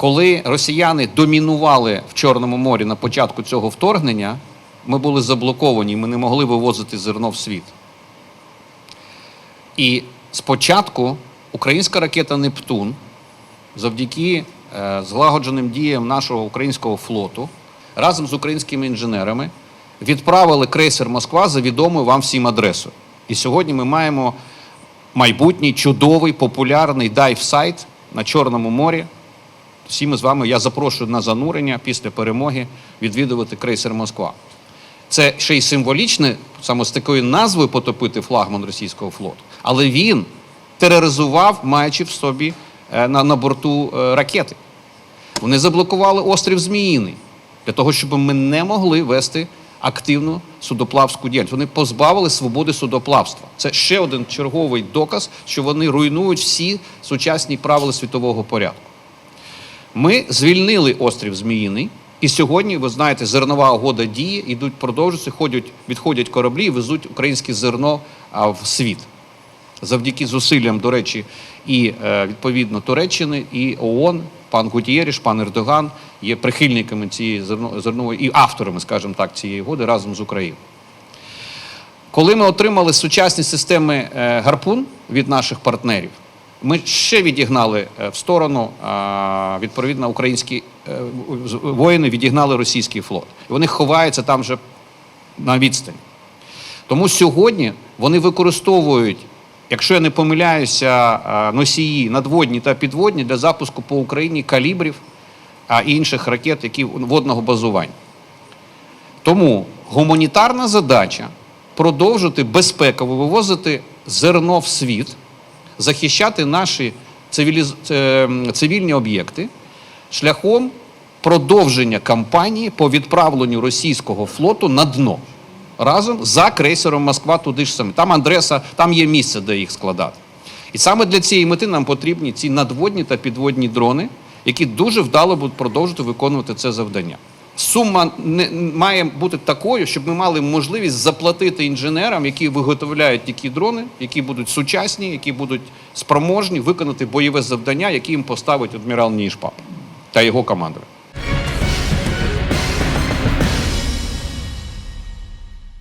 Коли росіяни домінували в Чорному морі на початку цього вторгнення, ми були заблоковані, ми не могли вивозити зерно в світ. І спочатку українська ракета Нептун завдяки е, злагодженим діям нашого українського флоту разом з українськими інженерами відправили крейсер Москва за відомою вам всім адресою. І сьогодні ми маємо майбутній чудовий популярний дайв-сайт на Чорному морі. Всі ми з вами, я запрошую на занурення після перемоги відвідувати крейсер Москва. Це ще й символічне, саме з такою назвою потопити флагман російського флоту. Але він тероризував, маючи в собі е, на, на борту е, ракети. Вони заблокували острів Зміїний для того, щоб ми не могли вести активну судоплавську діяльність. Вони позбавили свободи судоплавства. Це ще один черговий доказ, що вони руйнують всі сучасні правила світового порядку. Ми звільнили острів Зміїний, і сьогодні, ви знаєте, зернова угода діє, ідуть, продовжуються, ходять, відходять кораблі і везуть українське зерно в світ. Завдяки зусиллям, до речі, і е, відповідно Туреччини, і ООН, пан Гутєріш, пан Ердоган є прихильниками цієї зернової і авторами, скажімо так, цієї угоди разом з Україною. Коли ми отримали сучасні системи е, гарпун від наших партнерів, ми ще відігнали е, в сторону, відповідно, українські е, воїни відігнали російський флот. І вони ховаються там вже на відстані. Тому сьогодні вони використовують, якщо я не помиляюся, носії надводні та підводні для запуску по Україні калібрів а інших ракет, які водного базування. Тому гуманітарна задача продовжити безпеково вивозити зерно в світ, захищати наші цивіліз... е, цивільні об'єкти шляхом продовження кампанії по відправленню російського флоту на дно разом за крейсером Москва туди ж саме. Там адреса, там є місце, де їх складати. І саме для цієї мети нам потрібні ці надводні та підводні дрони, які дуже вдало будуть продовжувати виконувати це завдання. Сума не має бути такою, щоб ми мали можливість заплатити інженерам, які виготовляють такі дрони, які будуть сучасні, які будуть спроможні виконати бойове завдання, яке їм поставить адмірал Ніжпап та його командир.